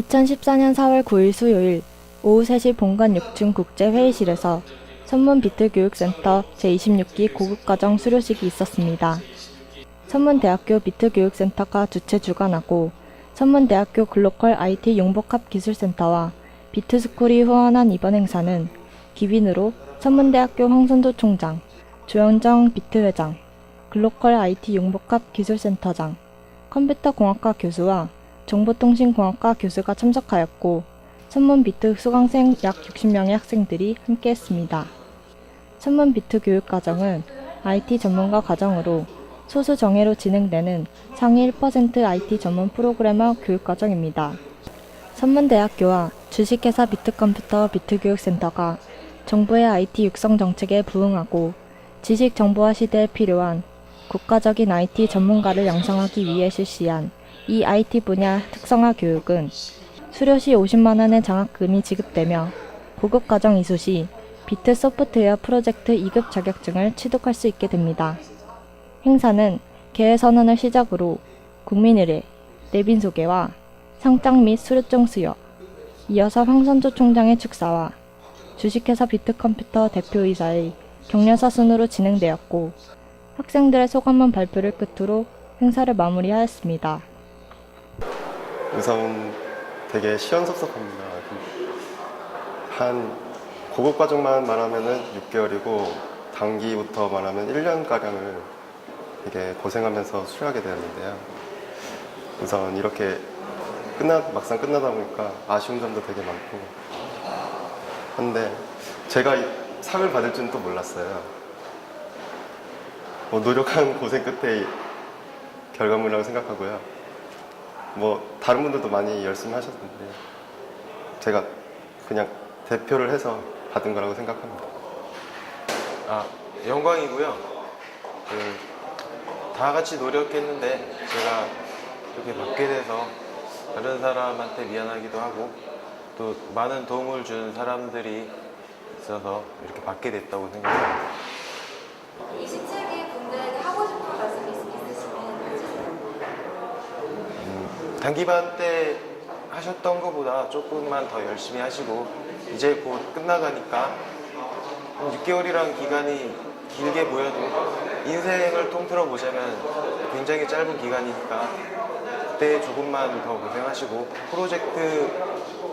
2014년 4월 9일 수요일 오후 3시 본관 6층 국제회의실에서 선문비트 교육센터 제26기 고급과정 수료식이 있었습니다. 선문대학교 비트 교육센터가 주최 주관하고 선문대학교 글로컬 IT 용복합 기술센터와 비트스쿨이 후원한 이번 행사는 기빈으로 선문대학교 황선조 총장, 조현정 비트 회장, 글로컬 IT 용복합 기술센터장, 컴퓨터공학과 교수와 정보통신공학과 교수가 참석하였고 선문 비트 수강생 약 60명의 학생들이 함께했습니다. 선문 비트 교육 과정은 IT 전문가 과정으로 소수 정예로 진행되는 상위 1% IT 전문 프로그래머 교육 과정입니다. 선문대학교와 주식회사 비트컴퓨터 비트교육센터가 정부의 IT 육성 정책에 부응하고 지식 정보화 시대에 필요한 국가적인 IT 전문가를 양성하기 위해 실시한 이 IT 분야 특성화 교육은 수료 시 50만 원의 장학금이 지급되며 고급 과정 이수 시 비트 소프트웨어 프로젝트 2급 자격증을 취득할 수 있게 됩니다. 행사는 개회 선언을 시작으로 국민의례, 내빈 소개와 상장 및 수료증 수여, 이어서 황선조 총장의 축사와 주식회사 비트컴퓨터 대표이사의 격려사 순으로 진행되었고 학생들의 소감문 발표를 끝으로 행사를 마무리하였습니다. 우선 되게 시원섭섭합니다. 한 고급 과정만 말하면은 6개월이고 단기부터 말하면 1년 가량을 되게 고생하면서 수료하게 되었는데요. 우선 이렇게 끝나 막상 끝나다 보니까 아쉬운 점도 되게 많고 한데 제가 이 상을 받을 줄은 또 몰랐어요. 뭐 노력한 고생 끝에 결과물이라고 생각하고요. 뭐 다른 분들도 많이 열심히 하셨는데 제가 그냥 대표를 해서 받은 거라고 생각합니다. 아, 영광이고요. 그, 다 같이 노력했는데 제가 이렇게 받게 돼서 다른 사람한테 미안하기도 하고 또 많은 도움을 준 사람들이 있어서 이렇게 받게 됐다고 생각합니다. 27기 분들에게 하고 싶은 말씀이 있으시면 해주세요. 단기반 때 하셨던 것보다 조금만 더 열심히 하시고 이제 곧 끝나가니까 6개월이란 기간이 길게 보여도 인생을 통틀어 보자면 굉장히 짧은 기간이니까 그때 조금만 더 고생하시고 프로젝트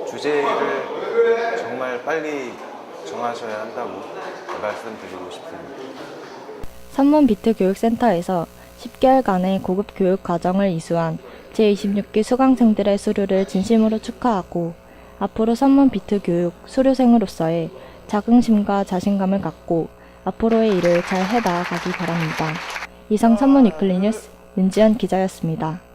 주제를 정말 빨리 정하셔야 한다고 말씀드리고 싶습니다. 선문 비트 교육센터에서 10개월간의 고급 교육 과정을 이수한 제26기 수강생들의 수료를 진심으로 축하하고 앞으로 선문 비트 교육 수료생으로서의 자긍심과 자신감을 갖고 앞으로의 일을 잘 해나가기 바랍니다. 이상 선문 위클리 뉴스 윤지연 기자였습니다.